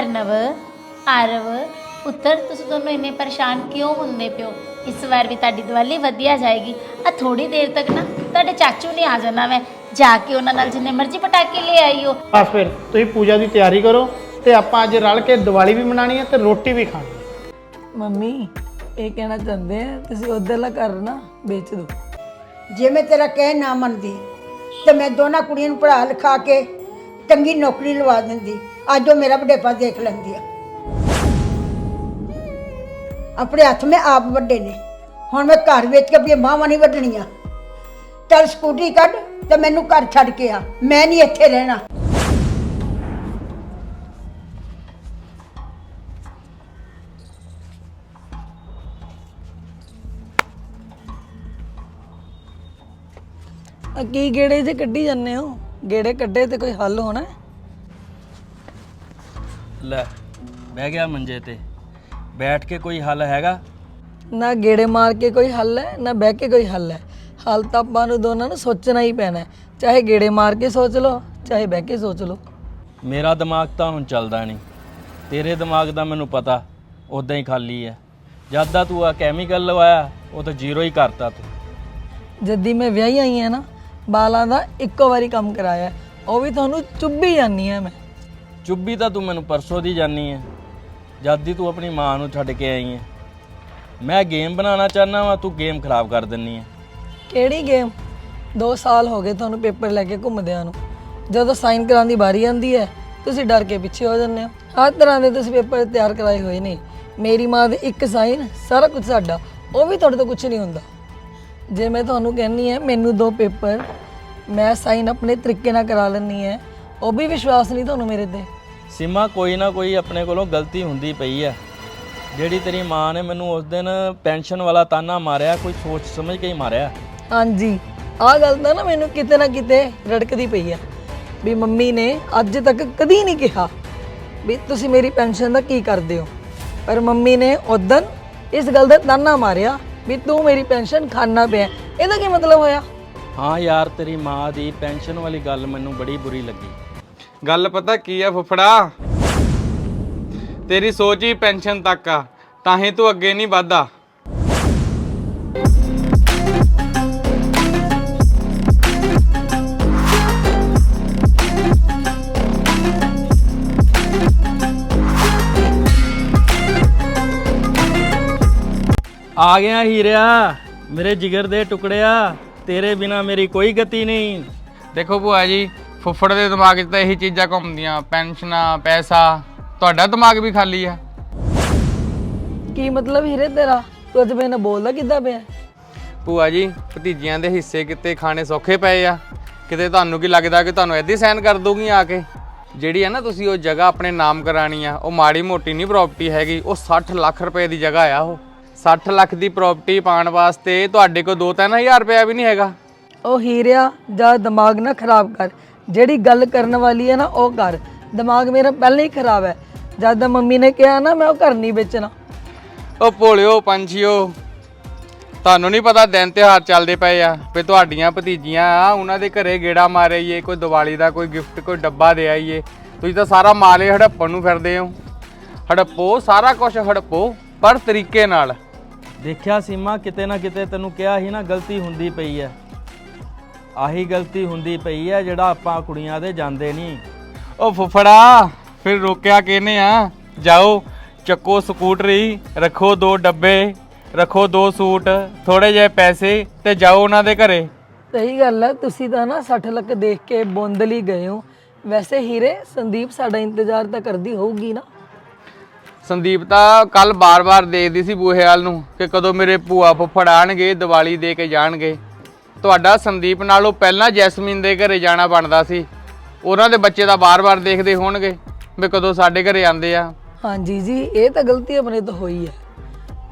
ਅਰਨਵ ਆਰਵ ਪੁੱਤਰ ਤੁਸੀਂ ਦੋਨੋਂ ਇੰਨੇ ਪਰੇਸ਼ਾਨ ਕਿਉਂ ਹੁੰਦੇ ਪਿਓ ਇਸ ਵਾਰ ਵੀ ਤੁਹਾਡੀ ਦੀਵਾਲੀ ਵਧੀਆ ਜਾਏਗੀ। ਆ ਥੋੜੀ ਦੇਰ ਤੱਕ ਨਾ ਤੁਹਾਡੇ ਚਾਚੂ ਨੇ ਆ ਜਾਣਾ ਮੈਂ ਜਾ ਕੇ ਉਹਨਾਂ ਨਾਲ ਜਿੰਨੇ ਮਰਜ਼ੀ ਪਟਾਕੇ ਲੈ ਆਈਓ। ਬਸ ਫਿਰ ਤੁਸੀਂ ਪੂਜਾ ਦੀ ਤਿਆਰੀ ਕਰੋ ਤੇ ਆਪਾਂ ਅੱਜ ਰਲ ਕੇ ਦੀਵਾਲੀ ਵੀ ਮਨਾਣੀ ਹੈ ਤੇ ਰੋਟੀ ਵੀ ਖਾਣੀ ਹੈ। ਮੰਮੀ ਇਹ ਕਹਿਣਾ ਚਾਹੁੰਦੇ ਆ ਤੁਸੀਂ ਉਧਰਲਾ ਘਰ ਨਾ ਵੇਚ ਦਿਓ। ਜੇ ਮੈਂ ਤੇਰਾ ਕਹਿ ਨਾ ਮੰਨਦੀ ਤੇ ਮੈਂ ਦੋਨਾਂ ਕੁੜੀਆਂ ਨੂੰ ਪੜ੍ਹਾ ਲਿਖਾ ਕੇ ਚੰਗੀ ਨੌਕਰੀ ਲਵਾ ਦਿੰਦੀ। ਅੱਜ ਉਹ ਮੇਰਾ ਵਡੇਪਾ ਦੇਖ ਲੈਂਦੀ ਆ। ਆਪਣੇ ਹੱਥ ਮੈਂ ਆਪ ਵੱਡੇ ਨੇ। ਹੁਣ ਮੈਂ ਘਰ ਵੇਚ ਕੇ ਆਪਣੀ ਮਾਵਾਂ ਨਹੀਂ ਵੱਢਣੀਆਂ। ਚੱਲ ਸਕੂਟੀ ਕੱਢ ਤੇ ਮੈਨੂੰ ਘਰ ਛੱਡ ਕੇ ਆ। ਮੈਂ ਨਹੀਂ ਇੱਥੇ ਰਹਿਣਾ। ਆ ਕੀ ਗੇੜੇ ਜੇ ਕੱਢੀ ਜਾਂਦੇ ਹੋ? ਗੇੜੇ ਕੱਢੇ ਤੇ ਕੋਈ ਹੱਲ ਹੋਣਾ? ਹੈ? ਲੈ ਬਹਿ ਗਿਆ ਮੰਜੇ ਤੇ। ਬੈਠ ਕੇ ਕੋਈ ਹੱਲ ਹੈਗਾ? ਨਾ ਗੇੜੇ ਮਾਰ ਕੇ ਕੋਈ ਹੱਲ ਹੈ ਨਾ ਬਹਿ ਕੇ ਕੋਈ ਹੱਲ ਹੈ। ਹੱਲ ਤਾਂ ਆਪਾਂ ਨੂੰ ਦੋਨਾਂ ਨੂੰ ਸੋਚਣਾ ਹੀ ਪੈਣਾ ਹੈ। ਚਾਹੇ ਗੇੜੇ ਮਾਰ ਕੇ ਸੋਚ ਲਓ ਚਾਹੇ ਬਹਿ ਕੇ ਸੋਚ ਲਓ। ਮੇਰਾ ਦਿਮਾਗ ਤਾਂ ਹੁਣ ਚੱਲਦਾ ਨਹੀਂ। ਤੇਰੇ ਦਿਮਾਗ ਦਾ ਮੈਨੂੰ ਪਤਾ ਉਦਾਂ ਹੀ ਖਾਲੀ ਹੈ। ਜਦ ਦਾ ਤੂੰ ਆ ਕੈਮੀਕਲ ਲਵਾਇਆ ਉਹ ਤਾਂ ਜ਼ੀਰੋ ਹੀ ਕਰਤਾ ਤੂੰ। ਜਦੀ ਮੈਂ ਵਿਆਹੀ ਆਈ ਹਾਂ ਨਾ ਬਾਲਾਂ ਦਾ ਇੱਕੋ ਵਾਰੀ ਕੰਮ ਕਰਾਇਆ ਹੈ। ਉਹ ਵੀ ਤੁਹਾਨੂੰ ਚੁੱਭੀ ਜਾਂਦੀ ਹੈ ਮੈਂ। ਚੁੱਭੀ ਤਾਂ ਤੂੰ ਮੈਨੂੰ ਪਰਸੋਂ ਦੀ ਜਾਨੀ ਹੈ ਜਦ ਦੀ ਤੂੰ ਆਪਣੀ ਮਾਂ ਨੂੰ ਛੱਡ ਕੇ ਆਈ ਹੈ ਮੈਂ ਗੇਮ ਬਣਾਉਣਾ ਚਾਹਨਾ ਵਾਂ ਤੂੰ ਗੇਮ ਖਰਾਬ ਕਰ ਦਿੰਨੀ ਹੈ ਕਿਹੜੀ ਗੇਮ? 2 ਸਾਲ ਹੋ ਗਏ ਤੁਹਾਨੂੰ ਪੇਪਰ ਲੈ ਕੇ ਘੁੰਮਦਿਆਂ ਨੂੰ। ਜਦੋਂ ਸਾਈਨ ਕਰਾਉਣ ਦੀ ਵਾਰੀ ਆਉਂਦੀ ਹੈ ਤੁਸੀਂ ਡਰ ਕੇ ਪਿੱਛੇ ਹੋ ਜਾਂਦੇ ਹੋ। ਹਰ ਤਰ੍ਹਾਂ ਦੇ ਤੁਸੀਂ ਪੇਪਰ ਤਿਆਰ ਕਰਾਏ ਹੋਏ ਨੇ। ਮੇਰੀ ਮਾਂ ਦੇ ਇੱਕ ਸਾਈਨ ਸਾਰਾ ਕੁਝ ਸਾਡਾ। ਉਹ ਵੀ ਤੁਹਾਡੇ ਤੋਂ ਕੁਝ ਨਹੀਂ ਹੁੰਦਾ। ਜੇ ਮੈਂ ਤੁਹਾਨੂੰ ਕਹਿੰਨੀ ਹੈ ਮੈਨੂੰ ਦੋ ਪੇਪਰ ਮੈਂ ਸਾਈਨ ਆਪਣੇ ਤਰੀਕੇ ਨਾਲ ਕਰਾ ਲੈਣੀ ਹੈ। ਉਹ ਵੀ ਵਿਸ਼ਵਾਸ ਨਹੀਂ ਤੁਹਾਨੂੰ ਮੇਰੇ ਤੇ। ਸੀਮਾ ਕੋਈ ਨਾ ਕੋਈ ਆਪਣੇ ਕੋਲੋਂ ਗਲਤੀ ਹੁੰਦੀ ਪਈ ਹੈ। ਜਿਹੜੀ ਤੇਰੀ ਮਾਂ ਨੇ ਮੈਨੂੰ ਉਸ ਦਿਨ ਪੈਨਸ਼ਨ ਵਾਲਾ ਤਾਨਾ ਮਾਰਿਆ ਕੋਈ ਸੋਚ ਸਮਝ ਕੇ ਹੀ ਮਾਰਿਆ। ਹਾਂਜੀ ਆਹ ਗੱਲ ਤਾਂ ਨਾ ਮੈਨੂੰ ਕਿਤੇ ਨਾ ਕਿਤੇ ਰੜਕਦੀ ਪਈ ਹੈ ਵੀ ਮੰਮੀ ਨੇ ਅੱਜ ਤੱਕ ਕਦੀ ਨਹੀਂ ਕਿਹਾ ਵੀ ਤੁਸੀਂ ਮੇਰੀ ਪੈਨਸ਼ਨ ਦਾ ਕੀ ਕਰਦੇ ਹੋ। ਪਰ ਮੰਮੀ ਨੇ ਉਦੋਂ ਇਸ ਗੱਲ ਦਾ ਤਾਨਾ ਮਾਰਿਆ ਵੀ ਤੂੰ ਮੇਰੀ ਪੈਨਸ਼ਨ ਖਾਨਾ ਪਿਆ। ਇਹਦਾ ਕੀ ਮਤਲਬ ਹੋਇਆ? ਹਾਂ ਯਾਰ, ਤੇਰੀ ਮਾਂ ਦੀ ਪੈਨਸ਼ਨ ਵਾਲੀ ਗੱਲ ਮੈਨੂੰ ਬੜੀ ਬੁਰੀ ਲੱਗੀ। ਗੱਲ ਪਤਾ ਕੀ ਆ ਫੁੱਫੜਾ? ਤੇਰੀ ਸੋਚ ਹੀ ਪੈਨਸ਼ਨ ਤੱਕ ਆ, ਤਾਂ ਹੀ ਤੂੰ ਅੱਗੇ ਨਹੀਂ ਵਧਦਾ। ਆ ਗਿਆ ਹੀਰਿਆ ਮੇਰੇ ਜਿਗਰ ਦੇ ਟੁਕੜਿਆ ਤੇਰੇ ਬਿਨਾ ਮੇਰੀ ਕੋਈ ਗਤੀ ਨਹੀਂ। ਦੇਖੋ ਭੂਆ ਜੀ ਫੁੱਫੜ ਦੇ ਦਿਮਾਗ 'ਚ ਤਾਂ ਇਹੀ ਚੀਜ਼ਾਂ ਘੁੰਮਦੀਆਂ ਪੈਨਸ਼ਨਾਂ ਪੈਸਾ ਤੁਹਾਡਾ ਦਿਮਾਗ ਵੀ ਖਾਲੀ ਆ। ਕੀ ਮਤਲਬ ਹੀਰੇ ਤੇਰਾ? ਤੂੰ ਅੱਜ ਮੇਰੇ ਨਾਲ ਬੋਲਦਾ ਕਿੱਦਾਂ ਪਿਆ? ਭੂਆ ਜੀ ਭਤੀਜੀਆਂ ਦੇ ਹਿੱਸੇ ਕਿਤੇ ਖਾਣੇ ਸੌਖੇ ਪਏ ਆ। ਕਿਤੇ ਤੁਹਾਨੂੰ ਕੀ ਲੱਗਦਾ ਕਿ ਤੁਹਾਨੂੰ ਏਦਾਂ ਹੀ ਸਾਈਨ ਕਰ ਦੋਗੀ ਆ ਕੇ? ਜਿਹੜੀ ਆ ਨਾ ਤੁਸੀਂ ਉਹ ਜਗ੍ਹਾ ਆਪਣੇ ਨਾਮ ਕਰਾਣੀ ਆ ਉਹ ਮਾੜੀ ਮੋਟੀ ਨਹੀਂ ਪ੍ਰਾਪਰਟੀ ਹੈਗੀ ਉਹ 60 ਲੱਖ ਰੁਪਏ ਦੀ ਜਗ੍ਹਾ ਆ ਉਹ। 60 ਲੱਖ ਦੀ ਪ੍ਰਾਪਰਟੀ ਪਾਉਣ ਵਾਸਤੇ ਤੁਹਾਡੇ ਕੋਲ 2-3000 ਰੁਪਏ ਵੀ ਨਹੀਂ ਹੈਗਾ। ਉਹ ਹੀਰਿਆ ਜਾਂ ਦਿਮਾਗ ਨਾ ਖਰਾਬ ਕਰ। ਜਿਹੜੀ ਗੱਲ ਕਰਨ ਵਾਲੀ ਹੈ ਨਾ ਉਹ ਕਰ। ਦਿਮਾਗ ਮੇਰਾ ਪਹਿਲਾਂ ਹੀ ਖਰਾਬ ਹੈ। ਜਦ ਦਾ ਮੰਮੀ ਨੇ ਕਿਹਾ ਨਾ ਮੈਂ ਉਹ ਘਰ ਨਹੀਂ ਵੇਚਣਾ। ਉਹ ਭੋਲਿਓ ਪੰਛੀਓ ਤੁਹਾਨੂੰ ਨਹੀਂ ਪਤਾ ਦਿਨ ਤਿਉਹਾਰ ਚੱਲਦੇ ਪਏ ਆ ਵੀ ਤੁਹਾਡੀਆਂ ਭਤੀਜੀਆਂ ਆ ਉਹਨਾਂ ਦੇ ਘਰੇ ਗੇੜਾ ਮਾਰਿਏ ਕੋਈ ਦੀਵਾਲੀ ਦਾ ਕੋਈ ਗਿਫਟ ਕੋਈ ਡੱਬਾ ਦੇ ਆਈਏ। ਤੁਸੀਂ ਤਾਂ ਸਾਰਾ ਮਾਲੇ ਹੜੱਪਣ ਨੂੰ ਫਿਰਦੇ ਹੋ। ਹੜੱਪੋ ਸਾਰਾ ਕੁਝ ਹੜੱਪੋ ਪਰ ਤਰੀਕੇ ਨਾਲ। ਦੇਖਿਆ ਸੀਮਾ ਕਿਤੇ ਨਾ ਕਿਤੇ ਤੈਨੂੰ ਕਿਹਾ ਸੀ ਨਾ ਗਲਤੀ ਹੁੰਦੀ ਪਈ ਹੈ ਆਹੀ ਗਲਤੀ ਹੁੰਦੀ ਪਈ ਹੈ ਜਿਹੜਾ ਆਪਾਂ ਕੁੜੀਆਂ ਦੇ ਜਾਂਦੇ ਨਹੀਂ। ਉਹ ਫੁੱਫੜਾ ਫਿਰ ਰੋਕਿਆ ਕਿਹਨੇ ਆ? ਜਾਓ ਚੱਕੋ ਸਕੂਟਰੀ ਰੱਖੋ ਦੋ ਡੱਬੇ ਰੱਖੋ ਦੋ ਸੂਟ ਥੋੜੇ ਜਿਹੇ ਪੈਸੇ ਤੇ ਜਾਓ ਉਹਨਾਂ ਦੇ ਘਰੇ। ਸਹੀ ਗੱਲ ਹੈ ਤੁਸੀਂ ਤਾਂ ਨਾ 60 ਲੱਖ ਦੇਖ ਕੇ ਬੋਂਦਲੀ ਗਏ ਹੋ। ਵੈਸੇ ਹੀਰੇ ਸੰਦੀਪ ਸਾਡਾ ਇੰਤਜ਼ਾਰ ਤਾਂ ਕਰਦੀ ਹੋਊਗੀ ਨਾ। ਸੰਦੀਪ ਤਾਂ ਕੱਲ ਬਾਰ-ਬਾਰ ਦੇਖਦੀ ਸੀ ਬੂਹੇ ਵਾਲ ਨੂੰ ਕਿ ਕਦੋਂ ਮੇਰੇ ਭੂਆ ਫੁੱਫੜ ਆਣਗੇ ਦੀਵਾਲੀ ਦੇ ਕੇ ਜਾਣਗੇ। ਤੁਹਾਡਾ ਸੰਦੀਪ ਨਾਲੋਂ ਪਹਿਲਾਂ ਜੈਸਮੀਨ ਦੇ ਘਰੇ ਜਾਣਾ ਬਣਦਾ ਸੀ। ਉਹਨਾਂ ਦੇ ਬੱਚੇ ਤਾਂ ਬਾਰ-ਬਾਰ ਦੇਖਦੇ ਹੋਣਗੇ ਵੀ ਕਦੋਂ ਸਾਡੇ ਘਰੇ ਆਉਂਦੇ ਆ। ਹਾਂਜੀ ਜੀ ਇਹ ਤਾਂ ਗਲਤੀ ਆਪਣੇ ਤੋਂ ਹੋਈ ਹੈ।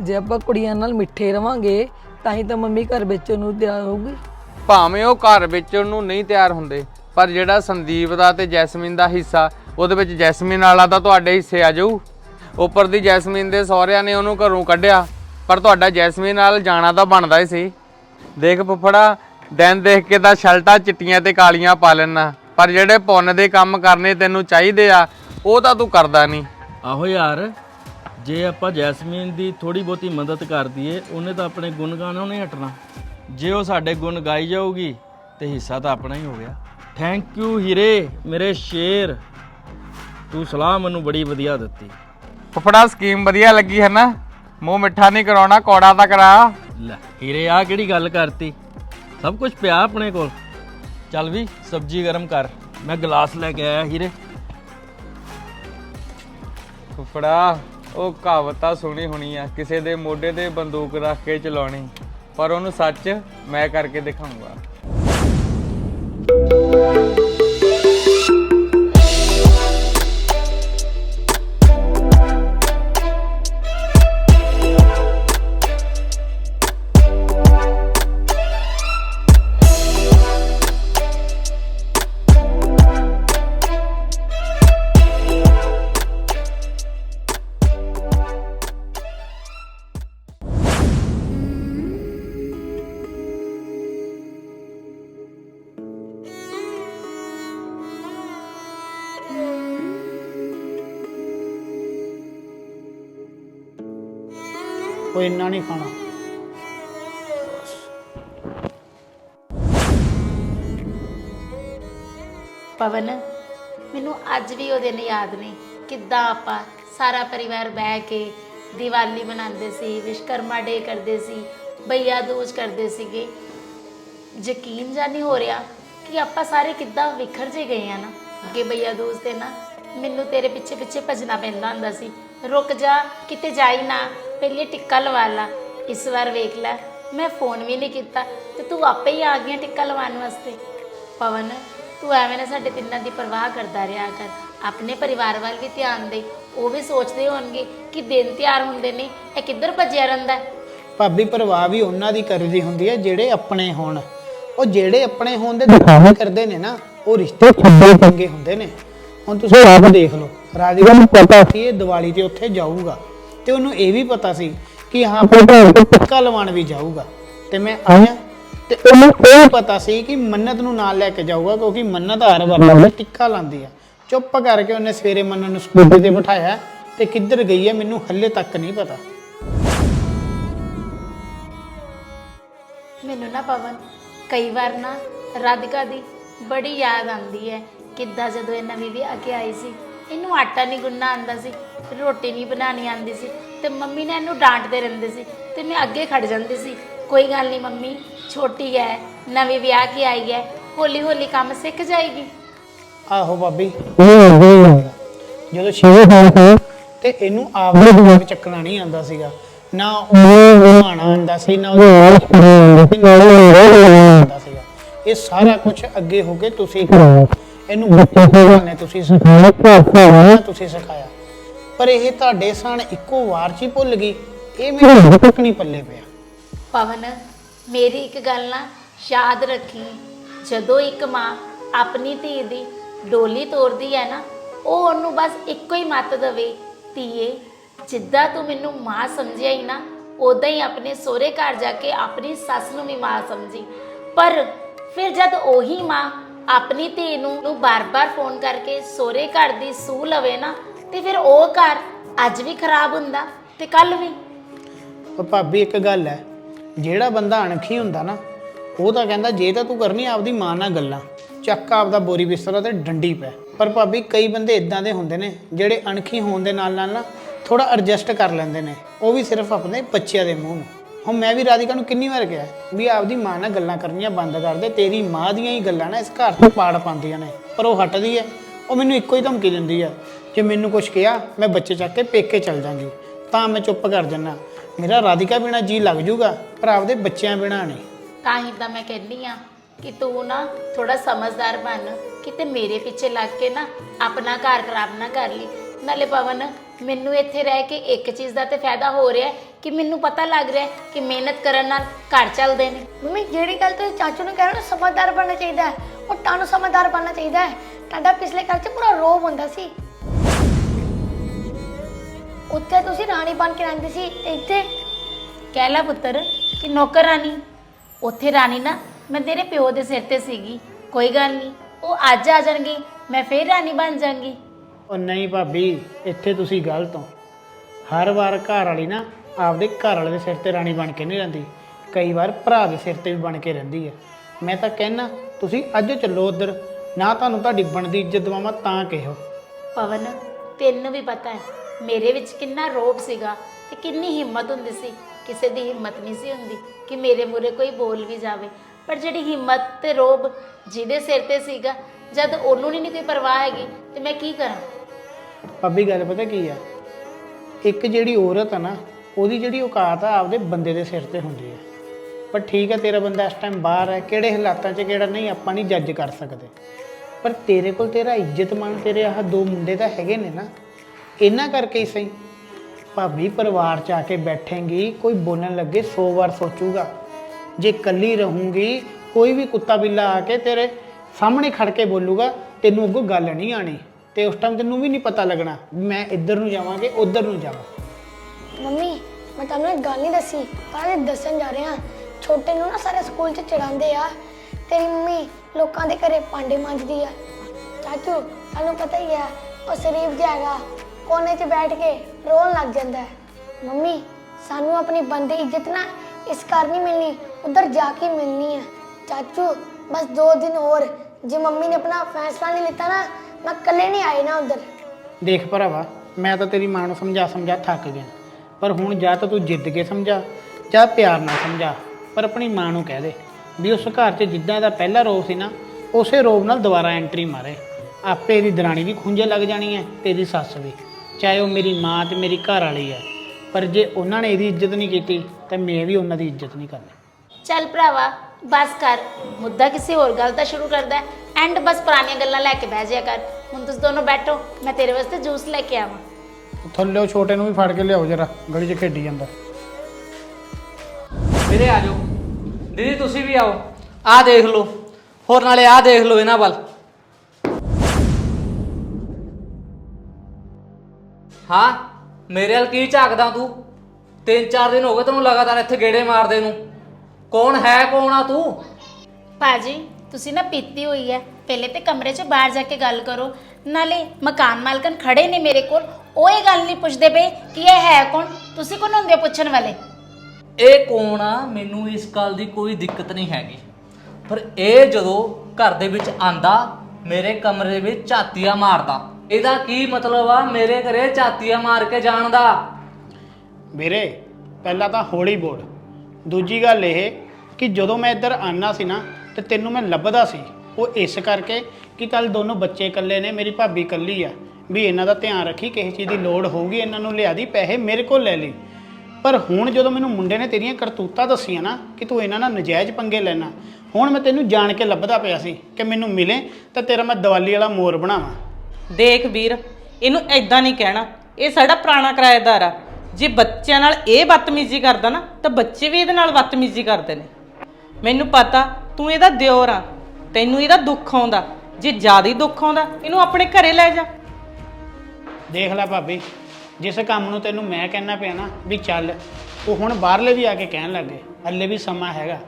ਜੇ ਆਪਾਂ ਕੁੜੀਆਂ ਨਾਲ ਮਿੱਠੇ ਰਵਾਂਗੇ ਤਾਂ ਹੀ ਤਾਂ ਮੰਮੀ ਘਰ ਵੇਚਣ ਨੂੰ ਤਿਆਰ ਹੋਊਗੀ। ਭਾਵੇਂ ਉਹ ਘਰ ਵੇਚਣ ਨੂੰ ਨਹੀਂ ਤਿਆਰ ਹੁੰਦੇ ਪਰ ਜਿਹੜਾ ਸੰਦੀਪ ਦਾ ਤੇ ਜੈਸਮੀਨ ਦਾ ਹਿੱਸਾ ਉਹਦੇ ਵਿੱਚ ਜੈਸਮੀਨ ਵਾਲਾ ਤਾਂ ਤੁਹਾਡੇ ਹਿੱਸੇ ਆ ਜਾਊ। ਉੱਪਰ ਦੀ ਜੈਸਮੀਨ ਦੇ ਸਹੁਰਿਆਂ ਨੇ ਉਹਨੂੰ ਘਰੋਂ ਕੱਢਿਆ, ਪਰ ਤੁਹਾਡਾ ਜੈਸਮੀਨ ਨਾਲ ਜਾਣਾ ਤਾਂ ਬਣਦਾ ਹੀ ਸੀ। ਦੇਖ ਫੁੱਫੜਾ, ਦਿਨ ਦੇਖ ਕੇ ਤਾਂ ਸ਼ਲਟਾਂ, ਚਿੱਟੀਆਂ ਤੇ ਕਾਲੀਆਂ ਪਾ ਲੈਣਾ ਪਰ ਜਿਹੜੇ ਪੁੰਨ ਦੇ ਕੰਮ ਕਰਨੇ ਤੈਨੂੰ ਚਾਹੀਦੇ ਆ, ਉਹ ਤਾਂ ਤੂੰ ਕਰਦਾ ਨਹੀਂ। ਆਹੋ ਯਾਰ, ਜੇ ਆਪਾਂ ਜੈਸਮੀਨ ਦੀ ਥੋੜੀ ਬਹੁਤੀ ਮਦਦ ਕਰ ਦਈਏ, ਉਹਨੇ ਤਾਂ ਆਪਣੇ ਗੁਣ ਗਾਣੋਂ ਨਹੀਂ ਹਟਣਾ। ਜੇ ਉਹ ਸਾਡੇ ਗੁਣ ਗਾਈ ਜਾਊਗੀ, ਤੇ ਹਿੱਸਾ ਤਾਂ ਆਪਣਾ ਹੀ ਹੋ ਗਿਆ। ਥੈਂਕ ਯੂ ਹੀਰੇ, ਮੇਰੇ ਸ਼ੇਰ। ਤੂੰ ਸਲਾਹ ਮੈਨੂੰ ਬੜੀ ਵਧੀਆ ਦਿੱਤੀ। ਫੁੱਫੜਾ ਸਕੀਮ ਵਧੀਆ ਲੱਗੀ ਹੈ ਨਾ? ਮੂੰਹ ਮਿੱਠਾ ਨਹੀਂ ਕਰਾਉਣਾ ਕੌੜਾ ਤਾਂ ਕਰਾ। ਲੈ ਹੀਰੇ ਆ ਕਿਹੜੀ ਗੱਲ ਕਰਤੀ? ਸਭ ਕੁਝ ਪਿਆ ਆਪਣੇ ਕੋਲ। ਚੱਲ ਵੀ ਸਬਜ਼ੀ ਗਰਮ ਕਰ। ਮੈਂ ਗਲਾਸ ਲੈ ਕੇ ਆਇਆ ਹੀਰੇ। ਫੁੱਫੜਾ ਉਹ ਕਹਾਵਤ ਸੁਣੀ ਹੋਣੀ ਆ। ਕਿਸੇ ਦੇ ਮੋਢੇ ਤੇ ਬੰਦੂਕ ਰੱਖ ਕੇ ਚਲਾਉਣੀ। ਪਰ ਉਹਨੂੰ ਸੱਚ ਮੈਂ ਕਰਕੇ ਦਿਖਾਉਂਗਾ ਕੋਈ ਇੰਨਾ ਨਹੀਂ ਖਾਣਾ। ਪਵਨ, ਮੈਨੂੰ ਅੱਜ ਵੀ ਉਹ ਦਿਨ ਯਾਦ ਨੇ ਕਿੱਦਾਂ ਆਪਾਂ ਸਾਰਾ ਪਰਿਵਾਰ ਬਹਿ ਕੇ ਦੀਵਾਲੀ ਮਨਾਉਂਦੇ ਸੀ ਵਿਸ਼ਕਰਮਾ ਡੇ ਕਰਦੇ ਸੀ ਭਈਆ ਦੂਜ ਕਰਦੇ ਸੀਗੇ। ਯਕੀਨ ਜਾਂ ਨਹੀਂ ਹੋ ਰਿਹਾ ਕਿ ਆਪਾਂ ਸਾਰੇ ਕਿੱਦਾਂ ਵਿਖਰ ਜੇ ਗਏ ਆ ਨਾ? ਅੱਗੇ ਭਈਆ ਦੂਜ ਤੇ ਨਾ, ਮੈਨੂੰ ਤੇਰੇ ਪਿੱਛੇ ਪਿੱਛੇ ਭਜਣਾ ਪੈਂਦਾ ਹੁੰਦਾ ਸੀ। ਰੁਕ ਜਾ, ਕਿਤੇ ਜਾਈ ਨਾ। ਪਹਿਲੇ ਟਿੱਕਾ ਲਵਾ ਲਾ। ਇਸ ਵਾਰ ਵੇਖ ਲੈ ਮੈਂ ਫੋਨ ਵੀ ਨਹੀਂ ਕੀਤਾ ਤੇ ਤੂੰ ਆਪੇ ਹੀ ਆ ਗਿਆ ਟਿੱਕਾ ਲਵਾਉਣ ਵਾਸਤੇ। ਪਵਨ ਤੂੰ ਐਵੇਂ ਨਾ ਸਾਡੇ ਤਿੰਨਾਂ ਦੀ ਪਰਵਾਹ ਕਰਦਾ ਰਿਹਾ ਕਰ। ਆਪਣੇ ਪਰਿਵਾਰ ਵੱਲ ਵੀ ਧਿਆਨ ਦੇ। ਉਹ ਵੀ ਸੋਚਦੇ ਹੋਣਗੇ ਕਿ ਦਿਨ ਤਿਆਰ ਹੁੰਦੇ ਨੇ ਇਹ ਕਿੱਧਰ ਭੱਜਿਆ ਰਹਿੰਦਾ ਹੈ? ਭਾਬੀ ਪਰਵਾਹ ਵੀ ਉਹਨਾਂ ਦੀ ਕਰਦੀ ਹੁੰਦੀ ਹੈ ਜਿਹੜੇ ਆਪਣੇ ਹੋਣ। ਉਹ ਜਿਹੜੇ ਆਪਣੇ ਹੋਣ ਦੇ ਦਿਖਾਵੇ ਕਰਦੇ ਨੇ ਨਾ ਉਹ ਰਿਸ਼ਤੇ ਛੱਡੇ। ਚੰਗੇ ਹੁੰਦੇ ਨੇ। ਹੁਣ ਤੁਸੀਂ ਆਪ ਦੇਖ ਲਓ ਰਾਧਿਕਾ ਨੂੰ ਪਤਾ। ਸੀ ਇਹ ਦੀਵਾਲੀ ਤੇ ਉੱਥੇ ਜਾਊਗਾ। ਤੇ ਉਹਨੂੰ ਇਹ ਵੀ ਪਤਾ ਸੀ ਕਿ ਹਾਂ ਟਿੱਕਾ ਲਵਾਉਣ ਵੀ ਜਾਊਗਾ। ਤੇ ਮੈਂ ਆਇਆ ਤੇ ਉਹਨੂੰ ਇਹ ਪਤਾ ਸੀ ਕਿ ਮੰਨਤ ਨੂੰ ਨਾਲ ਲੈ ਕੇ ਜਾਊਗਾ ਕਿਉਂਕਿ ਮੰਨਤ ਹਰ ਵਾਰ ਲੱਗਦਾ ਟਿੱਕਾ ਲਾਉਂਦੀ ਆ। ਚੁੱਪ ਕਰਕੇ ਉਹਨੇ ਸਵੇਰੇ ਮੰਨਤ ਨੂੰ ਸਕੂਟਰ ਤੇ ਬਿਠਾਇਆ ਤੇ ਕਿੱਧਰ ਗਈ ਹੈ ਮੈਨੂੰ ਹੱਲੇ ਤੱਕ ਨਹੀਂ ਪਤਾ। ਮੈਨੂੰ ਨਾ ਪਵਨ ਕਈ ਵਾਰ ਨਾ ਰਾਧਿਕਾ ਦੀ ਬੜੀ ਯਾਦ ਆਉਂਦੀ ਹੈ। ਕਿੱਦਾਂ ਜਦੋਂ ਇਹ ਨਵੀਂ ਵਿਆਹ ਕੇ ਆਈ ਸੀ ਇਹਨੂੰ ਆਟਾ ਨਹੀਂ ਗੁੰਨਣਾ ਆਉਂਦਾ ਸੀ। ਰੋਟੀ ਨਹੀਂ ਬਣਾਉਣੀ ਆਉਂਦੀ ਸੀ ਤੇ ਮੰਮੀ ਨੇ ਇਹਨੂੰ ਡਾਂਟਦੇ ਰਹਿੰਦੇ ਸੀ ਤੇ ਮੈਂ ਅੱਗੇ ਖੜ ਜਾਂਦੀ ਸੀ। ਕੋਈ ਗੱਲ ਨਹੀਂ ਮੰਮੀ ਛੋਟੀ ਹੈ ਨਵੀਂ ਵਿਆਹ ਕੇ ਆਈ ਹੈ ਹੌਲੀ ਹੌਲੀ ਕੰਮ ਸਿੱਖ ਜਾਏਗੀ। ਆਹੋ ਬਾਬੀ ਜਦੋਂ ਛੇ ਸਾਲ ਸੀ ਤੇ ਇਹਨੂੰ ਆਪਦੇ ਦਿਮਾਗ ਚੱਕਣਾ ਨਹੀਂ ਆਉਂਦਾ ਸੀਗਾ। ਨਾ ਉਹ ਘੁਮਾਣਾ ਆਉਂਦਾ ਸੀ ਨਾ ਉਹ ਸੀਗਾ। ਇਹ ਸਾਰਾ ਕੁਝ ਅੱਗੇ ਹੋ ਕੇ ਤੁਸੀਂ ਕਰਾਇਆ ਇਹਨੂੰ ਬੱਚੇ ਸੰਭਾਲਣੇ ਤੁਸੀਂ ਸਿਖਾਇਆ। ਤੁਸੀਂ ਸਿਖਾਇਆ। ਪਰ ਇਹ ਤੁਹਾਡੇ ਸਾਨ ਇੱਕੋ ਵਾਰ ਚ ਹੀ ਭੁੱਲ ਗਈ। ਇਹ ਮੇਰੇ ਹਜੇ ਤੱਕ ਨਹੀਂ ਪੱਲੇ ਪਿਆ। ਪਵਨ ਮੇਰੀ ਇੱਕ ਗੱਲ ਨਾ ਯਾਦ ਰੱਖੀ। ਜਦੋਂ ਇੱਕ ਮਾਂ ਆਪਣੀ ਧੀ ਦੀ ਡੋਲੀ ਤੋਰਦੀ ਹੈ ਨਾ ਉਹ ਉਹਨੂੰ ਬਸ ਇੱਕੋ ਹੀ ਮੱਤ ਦੇਵੇ ਧੀਏ ਜਿੱਦਾਂ ਤੂੰ ਮੈਨੂੰ ਮਾਂ ਸਮਝਿਆ ਹੀ ਨਾ ਉਦਾਂ ਹੀ ਆਪਣੇ ਸਹੁਰੇ ਘਰ ਜਾ ਕੇ ਆਪਣੀ ਸੱਸ ਨੂੰ ਵੀ ਮਾਂ ਸਮਝੀ। ਪਰ ਫਿਰ ਜਦ ਉਹੀ ਮਾਂ ਆਪਣੀ ਧੀ ਨੂੰ ਨੂੰ ਬਾਰ-ਬਾਰ ਫੋਨ ਕਰਕੇ ਸਹੁਰੇ ਘਰ ਦੀ ਸੂਹ ਲਵੇ ਨਾ ਤੇ ਫਿਰ ਉਹ ਘਰ ਅੱਜ ਵੀ ਖਰਾਬ ਹੁੰਦਾ ਤੇ ਕੱਲ ਵੀ। ਪਰ ਭਾਬੀ, ਇੱਕ ਗੱਲ ਹੈ, ਜਿਹੜਾ ਬੰਦਾ ਅਣਖੀ ਹੁੰਦਾ ਨਾ, ਉਹ ਤਾਂ ਕਹਿੰਦਾ, ਜੇ ਤਾਂ ਤੂੰ ਕਰਨੀ ਆਪਦੀ ਮਾਂ ਨਾਲ ਗੱਲਾਂ, ਚੱਕ ਆਪਦਾ ਬੋਰੀ ਬਿਸਤਰਾ ਤੇ ਡੰਡੀ ਪੈ। ਪਰ ਭਾਬੀ, ਕਈ ਬੰਦੇ ਇਦਾਂ ਦੇ ਹੁੰਦੇ ਨੇ, ਜਿਹੜੇ ਅਣਖੀ ਹੋਣ ਦੇ ਨਾਲ ਨਾਲ ਨਾ ਥੋੜਾ ਐਡਜਸਟ ਕਰ ਲੈਂਦੇ ਨੇ। ਉਹ ਵੀ ਸਿਰਫ ਆਪਣੇ ਬੱਚਿਆਂ ਦੇ ਮੂੰਹ ਨੂੰ। ਹੁਣ ਮੈਂ ਵੀ ਰਾਧਿਕਾ ਨੂੰ ਕਿੰਨੀ ਵਾਰ ਕਿਹਾ, ਵੀ ਆਪਦੀ ਮਾਂ ਨਾਲ ਗੱਲਾਂ ਕਰਨੀਆਂ ਬੰਦ ਕਰ ਦੇ, ਤੇਰੀ ਮਾਂ ਦੀਆਂ ਹੀ ਗੱਲਾਂ ਨਾ ਇਸ ਘਰ ਤੋਂ ਪਾੜ ਪਾਉਂਦੀਆਂ ਨੇ। ਪਰ ਉਹ ਹਟਦੀ ਹੈ, ਉਹ ਮੈਨੂੰ ਇੱਕੋ ਹੀ ਧਮਕੀ ਦਿੰਦੀ ਹੈ ਜੇ ਮੈਨੂੰ ਕੁਝ ਕਿਹਾ ਮੈਂ ਬੱਚੇ ਚੱਕ ਕੇ ਪੇਕੇ ਚਲ ਜਾਂਗੀ। ਤਾਂ ਮੈਂ ਚੁੱਪ ਕਰ ਜੰਨਾ ਮੇਰਾ ਰਾਧਿਕਾ ਬਿਨਾ ਜੀ ਲੱਗ ਜੂਗਾ ਪਰ ਆਪਦੇ ਬੱਚਿਆਂ ਬਿਨਾ ਨਹੀਂ। ਤਾਂ ਹੀ ਤਾਂ ਮੈਂ ਕਹਿੰਦੀ ਆ ਕਿ ਤੂੰ ਨਾ ਥੋੜਾ ਸਮਝਦਾਰ ਬਣ ਕਿਤੇ ਮੇਰੇ ਪਿੱਛੇ ਲੱਗ ਕੇ ਨਾ ਆਪਣਾ ਘਰ ਖਰਾਬ ਨਾ ਕਰ ਲਈ। ਨਾਲੇ ਪਵਨ ਮੈਨੂੰ ਇੱਥੇ ਰਹਿ ਕੇ ਇੱਕ ਚੀਜ਼ ਦਾ ਤੇ ਫਾਇਦਾ ਹੋ ਰਿਹਾ ਹੈ ਕਿ ਮੈਨੂੰ ਪਤਾ ਲੱਗ ਰਿਹਾ ਹੈ ਕਿ ਮਿਹਨਤ ਕਰਨ ਨਾਲ ਘਰ ਚੱਲਦੇ ਨੇ। ਮੰਮੀ ਜਿਹੜੀ ਗੱਲ ਤੁਸੀਂ ਚਾਚੂ ਨੂੰ ਕਹਿ ਰਹੇ ਹੋ ਨਾ ਸਮਝਦਾਰ ਬਣਨਾ ਚਾਹੀਦਾ ਹੈ। ਉਹ ਤੁਹਾਨੂੰ ਸਮਝਦਾਰ ਬਣਨਾ ਚਾਹੀਦਾ ਹੈ। ਤੁਹਾਡਾ ਪਿਛਲੇ ਘਰ 'ਚ ਪੂਰਾ ਰੋਬ ਹੁੰਦਾ ਸੀ। ਉੱਥੇ ਤੁਸੀਂ ਰਾਣੀ ਬਣ ਕੇ ਰਹਿੰਦੇ ਸੀ ਤੇ ਇੱਥੇ? ਕਹਿ ਲੈ ਪੁੱਤਰ ਕਿ ਨੌਕਰ ਰਾਣੀ। ਉੱਥੇ ਰਾਣੀ ਨਾ ਮੈਂ ਤੇਰੇ ਪਿਓ ਦੇ ਸਿਰ ਤੇ ਸੀਗੀ ਕੋਈ ਗੱਲ ਨਹੀਂ ਉਹ ਅੱਜ ਆ ਜਾਣਗੇ ਮੈਂ ਫੇਰ ਰਾਣੀ ਬਣ ਜਾਵਾਂਗੀ। ਉਹ ਨਹੀਂ ਭਾਬੀ ਇੱਥੇ ਤੁਸੀਂ ਗਲਤ ਹੋ। ਹਰ ਵਾਰ ਘਰ ਵਾਲੀ ਨਾ ਆਪਦੇ ਘਰ ਵਾਲੇ ਦੇ ਸਿਰ ਤੇ ਰਾਣੀ ਬਣ ਕੇ ਨਹੀਂ ਰਹਿੰਦੀ ਕਈ ਵਾਰ ਭਰਾ ਦੇ ਸਿਰ ਤੇ ਵੀ ਬਣ ਕੇ ਰਹਿੰਦੀ ਹੈ। ਮੈਂ ਤਾਂ ਕਹਿਣਾ ਤੁਸੀਂ ਅੱਜ ਚੱਲੋ ਉਧਰ ਨਾ ਤੁਹਾਨੂੰ ਤੁਹਾਡੀ ਬਣਦੀ ਇੱਜ਼ਤ ਦਵਾਵਾਂ ਤਾਂ ਕਿਹੋ। ਪਵਨ ਤੈਨੂੰ ਵੀ ਪਤਾ ਹੈ ਮੇਰੇ ਵਿੱਚ ਕਿੰਨਾ ਰੋਬ ਸੀਗਾ ਤੇ ਕਿੰਨੀ ਹਿੰਮਤ ਹੁੰਦੀ ਸੀ, ਕਿਸੇ ਦੀ ਹਿੰਮਤ ਨਹੀਂ ਸੀ ਹੁੰਦੀ ਕਿ ਮੇਰੇ ਮੂਰੇ ਕੋਈ ਬੋਲ ਵੀ ਜਾਵੇ। ਪਰ ਜਿਹੜੀ ਹਿੰਮਤ ਤੇ ਰੋਬ ਜਿਹਦੇ ਸਿਰ ਤੇ ਸੀਗਾ, ਜਦ ਉਹਨੂੰ ਨਹੀਂ ਕੋਈ ਪਰਵਾਹ ਹੈਗੀ, ਤੇ ਮੈਂ ਕੀ ਕਰਾਂ? ਭਾਬੀ, ਗੱਲ ਪਤਾ ਕੀ ਆ? ਇੱਕ ਜਿਹੜੀ ਔਰਤ ਆ ਨਾ, ਉਹਦੀ ਜਿਹੜੀ ਔਕਾਤ ਆ, ਆਪਦੇ ਬੰਦੇ ਦੇ ਸਿਰ ਤੇ ਹੁੰਦੀ ਹੈ ਪਰ ਠੀਕ ਹੈ ਤੇਰਾ ਬੰਦਾ ਇਸ ਟਾਈਮ ਬਾਹਰ ਹੈ ਕਿਹੜੇ ਹਾਲਾਤਾਂ 'ਚ, ਕਿਹੜਾ ਨਹੀਂ, ਆਪਾਂ ਨਹੀਂ ਜੱਜ ਕਰ ਸਕਦੇ। ਪਰ ਤੇਰੇ ਕੋਲ ਤੇਰਾ ਇੱਜ਼ਤਮਾਨ ਤੇਰੇ ਆਹ ਦੋ ਮੁੰਡੇ ਤਾਂ ਹੈਗੇ ਨੇ ਨਾ ਇਹਨਾਂ ਕਰਕੇ ਹੀ ਸਹੀ। ਭਾਬੀ ਪਰਿਵਾਰ 'ਚ ਆ ਕੇ ਬੈਠੇਂਗੀ, ਕੋਈ ਬੋਲਣ ਲੱਗੇ 100 ਵਾਰ ਸੋਚੂਗਾ। ਜੇ ਇਕੱਲੀ ਰਹੂੰਗੀ, ਕੋਈ ਵੀ ਕੁੱਤਾ ਬਿੱਲਾ ਆ ਕੇ ਤੇਰੇ ਸਾਹਮਣੇ ਖੜ ਕੇ ਬੋਲੂਗਾ, ਤੈਨੂੰ ਅੱਗੋਂ ਗੱਲ ਨਹੀਂ ਆਣੀ ਤੇ ਉਸ ਟਾਈਮ ਤੈਨੂੰ ਵੀ ਨਹੀਂ ਪਤਾ ਲੱਗਣਾ ਵੀ ਮੈਂ ਇੱਧਰ ਨੂੰ ਜਾਵਾਂਗੇ, ਉੱਧਰ ਨੂੰ ਜਾਵਾਂ। ਮੰਮੀ, ਮੈਂ ਤੁਹਾਨੂੰ ਇੱਕ ਗੱਲ ਨਹੀਂ ਦੱਸੀ। ਪਰ ਅੱਜ ਦੱਸਣ ਜਾ ਰਿਹਾ ਛੋਟੇ ਨੂੰ ਨਾ ਸਾਰੇ ਸਕੂਲ 'ਚ ਚੜਾਉਂਦੇ ਆ। ਤੇਰੀ ਮੰਮੀ ਲੋਕਾਂ ਦੇ ਘਰੇ ਭਾਂਡੇ ਮਾਂਜਦੀ ਆ। ਚਾਚੂ, ਤੁਹਾਨੂੰ ਪਤਾ ਹੀ ਆ, ਉਹ ਸ਼ਰੀਫ ਜਿਹਾ ਹੈਗਾ। ਕੋਨੇ 'ਚ ਬੈਠ ਕੇ ਰੋਣ ਲੱਗ ਜਾਂਦਾ ਹੈ। ਮੰਮੀ, ਸਾਨੂੰ ਆਪਣੀ ਬੰਦੇ ਇੱਜ਼ਤ ਨਾ ਇਸ ਘਰ ਨਹੀਂ ਮਿਲਣੀ, ਉਧਰ ਜਾ ਕੇ ਮਿਲਣੀ ਹੈ। ਚਾਚੂ, ਬਸ ਦੋ ਦਿਨ ਹੋਰ, ਜੇ ਮੰਮੀ ਨੇ ਆਪਣਾ ਫੈਸਲਾ ਨਹੀਂ ਲਿੱਤਾ ਨਾ, ਮੈਂ ਇਕੱਲੇ ਨਹੀਂ ਆਏ ਨਾ ਉਧਰ। ਦੇਖ ਭਰਾਵਾ, ਮੈਂ ਤਾਂ ਤੇਰੀ ਮਾਂ ਨੂੰ ਸਮਝਾ ਸਮਝਾ ਥੱਕ ਗਿਆ। ਪਰ ਹੁਣ ਜਾਂ ਤਾਂ ਤੂੰ ਜਿੱਦ ਕੇ ਸਮਝਾ, ਜਾਂ ਪਿਆਰ ਨਾਲ ਸਮਝਾ, ਪਰ ਆਪਣੀ ਮਾਂ ਨੂੰ ਕਹਿ ਦੇ ਵੀ ਉਸ ਘਰ 'ਚ ਜਿੱਦਾਂ ਦਾ ਪਹਿਲਾ ਰੋਬ ਸੀ ਨਾ, ਉਸੇ ਰੋਬ ਨਾਲ ਦੁਬਾਰਾ ਐਂਟਰੀ ਮਾਰੇ। ਆਪੇ ਇਹਦੀ ਦਰਾਣੀ ਵੀ ਖੁੰਝੇ ਲੱਗ ਜਾਣੀ ਹੈ ਤੇਰੀ ਸੱਸ ਵੀ। ਚਾਹੇ ਉਹ ਮੇਰੀ ਮਾਂ ਤੇ ਮੇਰੀ ਘਰ ਵਾਲੀ ਹੈ ਪਰ ਜੇ ਉਹਨਾਂ ਨੇ ਇਹਦੀ ਇੱਜ਼ਤ ਨਹੀਂ ਕੀਤੀ ਤਾਂ ਮੈਂ ਵੀ ਉਹਨਾਂ ਦੀ ਇੱਜ਼ਤ ਨਹੀਂ ਕਰਨੀ। ਚੱਲ ਭਰਾਵਾ ਬਸ ਕਰ। ਮੁੱਦਾ ਕਿਸੇ ਹੋਰ ਗੱਲ ਦਾ ਸ਼ੁਰੂ ਕਰਦਾ ਐਂਡ ਬਸ ਪੁਰਾਣੀਆਂ ਗੱਲਾਂ ਲੈ ਕੇ ਬਹਿ ਜਾਇਆ ਕਰ। ਹੁਣ ਤੁਸੀਂ ਦੋਨੋਂ ਬੈਠੋ ਮੈਂ ਤੇਰੇ ਵਾਸਤੇ ਜੂਸ ਲੈ ਕੇ ਆਵਾਂ। ਥੱਲੇ ਛੋਟੇ ਨੂੰ ਵੀ ਫੜ ਕੇ ਲਿਆਓ ਜਰਾ ਗਲੀ 'ਚ ਖੇਡੀ ਜਾਂਦਾ। ਵੀਰੇ ਆ ਜਾਓ। ਦੀਦੀ ਤੁਸੀਂ ਵੀ ਆਓ। ਆਹ ਦੇਖ ਲਓ। ਹੋਰ ਨਾਲੇ ਆਹ ਦੇਖ ਲਓ ਇਹਨਾਂ ਵੱਲ। ਹਾਂ? ਮੇਰੇ ਵੱਲ ਕੀ ਝਾਕਦਾ ਤੂੰ? ਤਿੰਨ ਚਾਰ ਦਿਨ ਹੋ ਗਏ ਤੈਨੂੰ ਲਗਾਤਾਰ ਇੱਥੇ ਗੇੜੇ ਮਾਰਦੇ ਨੂੰ। ਕੌਣ ਹੈ ਕੌਣ ਆ ਤੂੰ? ਭਾਜੀ ਤੁਸੀਂ ਨਾ ਪੀਤੀ ਹੋਈ ਹੈ ਪਹਿਲੇ ਤੇ ਕਮਰੇ 'ਚ ਬਾਹਰ ਜਾ ਕੇ ਗੱਲ ਕਰੋ। ਨਾਲੇ ਮਕਾਨ ਮਾਲਕਨ ਖੜੇ ਨੇ ਮੇਰੇ ਕੋਲ। ਉਹ ਇਹ ਗੱਲ ਨਹੀਂ ਪੁੱਛਦੇ ਪਏ ਕਿ ਇਹ ਹੈ ਕੌਣ। ਤੁਸੀਂ ਕੌਣ ਹੁੰਦੇ ਹੋ ਪੁੱਛਣ ਵਾਲੇ? ਇਹ ਕੌਣ ਆ? ਮੈਨੂੰ ਇਸ ਗੱਲ ਦੀ ਕੋਈ ਦਿੱਕਤ ਨਹੀਂ ਹੈਗੀ। ਪਰ ਇਹ ਜਦੋਂ ਘਰ ਦੇ ਵਿੱਚ ਆਂਦਾ ਮੇਰੇ ਕਮਰੇ ਵਿੱਚ ਝਾਤੀਆਂ ਮਾਰਦਾ। ਇਹਦਾ ਕੀ ਮਤਲਬ ਆ? ਮੇਰੇ ਘਰੇ ਝਾਤੀਆਂ ਮਾਰ ਕੇ ਜਾਣ ਦਾ। ਵੀਰੇ, ਪਹਿਲਾਂ ਤਾਂ ਹੌਲੀ ਬੋਲ। ਦੂਜੀ ਗੱਲ ਇਹ ਕਿ ਜਦੋਂ ਮੈਂ ਇੱਧਰ ਆਨਾ ਸੀ ਨਾ, ਤੇ ਤੈਨੂੰ ਮੈਂ ਲੱਭਦਾ ਸੀ। ਉਹ ਇਸ ਕਰਕੇ ਕਿ ਕੱਲ ਦੋਨੋਂ ਬੱਚੇ ਇਕੱਲੇ ਨੇ, ਮੇਰੀ ਭਾਬੀ ਇਕੱਲੀ ਆ। ਵੀ ਇਹਨਾਂ ਦਾ ਧਿਆਨ ਰੱਖੀ, ਕਿਸੇ ਚੀਜ਼ ਦੀ ਲੋੜ ਹੋਊਗੀ, ਇਹਨਾਂ ਨੂੰ ਲਿਆ ਦੀ ਪੈਸੇ ਮੇਰੇ ਕੋਲ ਲੈ ਲਈ। ਪਰ ਹੁਣ ਜਦੋਂ ਮੈਨੂੰ ਮੁੰਡੇ ਨੇ ਤੇਰੀਆਂ ਕਰਤੂਤਾਂ ਦੱਸੀਆਂ ਨਾ ਕਿ ਤੂੰ ਇਹਨਾਂ ਨਾਲ ਨਜਾਇਜ਼ ਪੰਗੇ ਲੈਣਾ, ਹੁਣ ਮੈਂ ਤੈਨੂੰ ਜਾਣ ਕੇ ਲੱਭਦਾ ਪਿਆ ਸੀ ਕਿ ਮੈਨੂੰ ਮਿਲੇ ਤਾਂ ਤੇਰਾ ਮੈਂ ਦੀਵਾਲੀ ਵਾਲਾ ਮੋਰ ਬਣਾਵਾਂ। ਦੇਖ ਵੀਰ ਇਹਨੂੰ ਐਦਾਂ ਨਹੀਂ ਕਹਿਣਾ। ਇਹ ਸਾਡਾ ਪੁਰਾਣਾ ਕਿਰਾਏਦਾਰ ਆ। ਜੇ ਬੱਚਿਆਂ ਨਾਲ ਇਹ ਬਦਤਮੀਜ਼ੀ ਕਰਦਾ ਨਾ ਤਾਂ ਬੱਚੇ ਵੀ ਇਹਦੇ ਨਾਲ ਬਦਤਮੀਜ਼ੀ ਕਰਦੇ ਨੇ। ਮੈਨੂੰ ਪਤਾ ਤੂੰ ਇਹਦਾ ਦਿਓਰ ਆ। ਤੈਨੂੰ ਇਹਦਾ ਦੁੱਖ ਆਉਂਦਾ। ਜੇ ਜ਼ਿਆਦਾ ਹੀ ਦੁੱਖ ਆਉਂਦਾ ਇਹਨੂੰ ਆਪਣੇ ਘਰੇ ਲੈ ਜਾ। ਦੇਖ ਲੈ ਭਾਬੀ ਜਿਸ ਕੰਮ ਨੂੰ ਤੈਨੂੰ ਮੈਂ ਕਹਿਣਾ ਪਿਆ ਨਾ ਵੀ ਚੱਲ ਉਹ ਹੁਣ ਬਾਹਰਲੇ ਵੀ ਆ ਕੇ ਕਹਿਣ ਲੱਗੇ ਹੱਲੇ ਵੀ ਸਮਾਂ ਹੈਗਾ।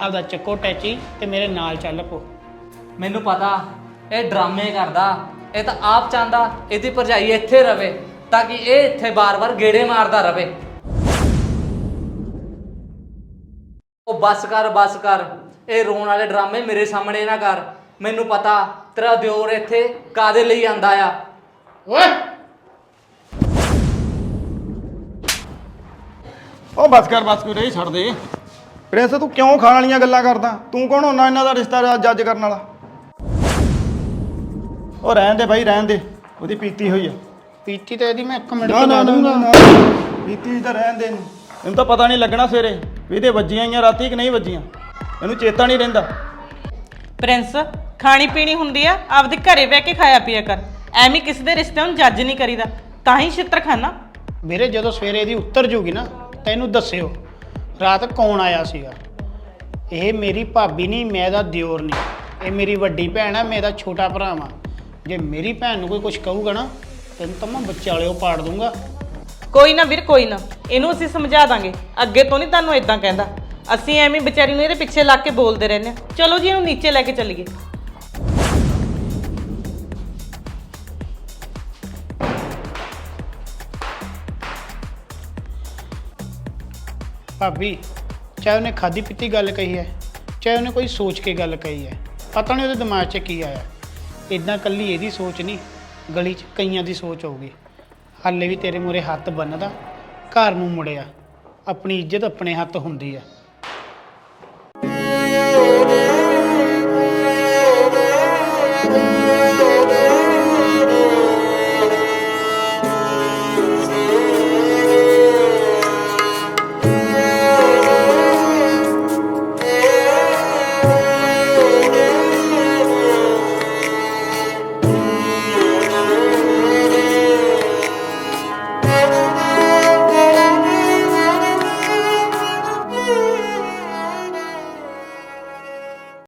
ਆਪਦਾ ਚੱਕੋ ਟੈਚੀ ਤੇ ਮੇਰੇ ਨਾਲ ਚੱਲ ਪੋ। ਮੈਨੂੰ ਪਤਾ ਇਹ ਡਰਾਮੇ ਕਰਦਾ। ਇਹ ਤਾਂ ਆਪ ਚਾਹੁੰਦਾ ਇਹਦੀ ਭਰਜਾਈ ਇੱਥੇ ਰਵੇ ਤਾਂ ਕਿ ਇਹ ਇੱਥੇ ਬਾਰ-ਬਾਰ ਗੇੜੇ ਮਾਰਦਾ ਰਵੇ। ਉਹ ਬੱਸ ਕਰ ਬੱਸ ਕਰ। ਇਹ ਰੋਣ ਵਾਲੇ ਡਰਾਮੇ ਮੇਰੇ ਸਾਹਮਣੇ ਨਾ ਕਰ। ਮੈਨੂੰ ਪਤਾ ਤੇਰਾ ਦਿਓਰ ਇੱਥੇ ਕਾਦੇ ਲਈ ਆਂਦਾ ਆ। ਓਏ! ਉਹ ਬਸ ਕਰ ਬਸ ਕਰ ਇਹ ਛੱਡ ਦੇ। ਪ੍ਰਿੰਸ ਤੂੰ ਕਿਉਂ ਖਾਣ ਵਾਲੀਆਂ ਗੱਲਾਂ ਕਰਦਾ? ਤੂੰ ਕੌਣ ਹੁੰਦਾ ਇਹਨਾਂ ਦਾ ਰਿਸ਼ਤਾ ਜੱਜ ਕਰਨ ਵਾਲਾ? ਉਹ ਰਹਿਣ ਦੇ ਬਾਈ ਰਹਿਣ ਦੇ। ਉਹਦੀ ਪੀਤੀ ਹੋਈ ਆ। ਪੀਤੀ ਤੇ ਇਹਦੀ ਮੈਂ ਇੱਕ ਮਿੰਟ ਨਾ ਚ ਨਾ ਲਾ ਨਾ ਦੂੰਗਾ ਨਾ। ਪੀਤੀ ਤਾਂ ਰਹਿਣ ਦੇ। ਇਹਨੂੰ ਇਹਨੂੰ ਤਾਂ ਪਤਾ ਨਹੀਂ ਲੱਗਣਾ ਸਵੇਰੇ ਵੀ ਇਹਦੇ ਵੱਜੀਆਂ ਆਈਆਂ ਰਾਤੀ ਕਿ ਨਹੀਂ ਵੱਜੀਆਂ। ਇਹਨੂੰ ਚੇਤਾ ਨਹੀਂ ਰਹਿੰਦਾ। ਪ੍ਰਿੰਸ ਖਾਣੀ ਪੀਣੀ ਹੁੰਦੀ ਆ ਆਪਦੇ ਘਰੇ ਬਹਿ ਕੇ ਖਾਇਆ ਪੀਆ ਕਰ। ਐਵੇਂ ਕਿਸੇ ਦੇ ਰਿਸ਼ਤੇ ਨੂੰ ਜੱਜ ਨਹੀਂ ਕਰੀਦਾ। ਤਾਂ ਹੀ ਛਿੱਤਰ ਖਾਨਾ ਵੀਰੇ ਜਦੋਂ ਸਵੇਰੇ ਇਹਦੀ ਉੱਤਰ ਜੂਗੀ ਨਾ ਤੈਨੂੰ ਦੱਸਿਓ ਰਾਤ ਕੌਣ ਆਇਆ ਸੀਗਾ? ਇਹ ਮੇਰੀ ਭਾਬੀ ਨਹੀਂ ਮੈਂ ਇਹਦਾ ਦਿਓਰ ਨਹੀਂ। ਇਹ ਮੇਰੀ ਵੱਡੀ ਭੈਣ ਹੈ ਮੈਂ ਇਹਦਾ ਛੋਟਾ ਭਰਾ ਵਾਂ। ਜੇ ਮੇਰੀ ਭੈਣ ਨੂੰ ਕੋਈ ਕੁਝ ਕਹੂਗਾ ਨਾ ਤੈਨੂੰ ਤਾਂ ਮੈਂ ਬੱਚੇ ਉਹ ਪਾੜ ਦੂੰਗਾ ਕੋਈ ਨਾ ਵੀਰ ਕੋਈ ਨਾ। ਇਹਨੂੰ ਅਸੀਂ ਸਮਝਾ ਦਾਂਗੇ। ਅੱਗੇ ਤੋਂ ਨਹੀਂ ਤੁਹਾਨੂੰ ਇਦਾਂ ਕਹਿੰਦਾ। ਅਸੀਂ ਐਵੇਂ ਵਿਚਾਰੀ ਨੂੰ ਇਹਦੇ ਪਿੱਛੇ ਲੱਗ ਕੇ ਬੋਲਦੇ ਰਹਿੰਦੇ ਆ ਚਲੋ ਜੀ ਇਹਨੂੰ ਨੀਚੇ ਲੈ ਕੇ ਚੱਲੀਏ। ਭਾਬੀ ਚਾਹੇ ਉਹਨੇ ਖਾਦੀ ਪੀਤੀ ਗੱਲ ਕਹੀ ਹੈ ਚਾਹੇ ਉਹਨੇ ਕੋਈ ਸੋਚ ਕੇ ਗੱਲ ਕਹੀ ਹੈ ਪਤਾ ਨਹੀਂ ਉਹਦੇ ਦਿਮਾਗ 'ਚ ਕੀ ਆਇਆ। ਇਦਾਂ ਕੱਲੀ ਇਹਦੀ ਸੋਚ ਨਹੀਂ, ਗਲੀ 'ਚ ਕਈਆਂ ਦੀ ਸੋਚ ਹੋਊਗੀ। ਹਾਲੇ ਵੀ ਤੇਰੇ ਮੂਰੇ ਹੱਥ ਬੰਨਦਾ, ਘਰ ਨੂੰ ਮੁੜਿਆ। ਆਪਣੀ ਇੱਜ਼ਤ ਆਪਣੇ ਹੱਥ ਹੁੰਦੀ ਹੈ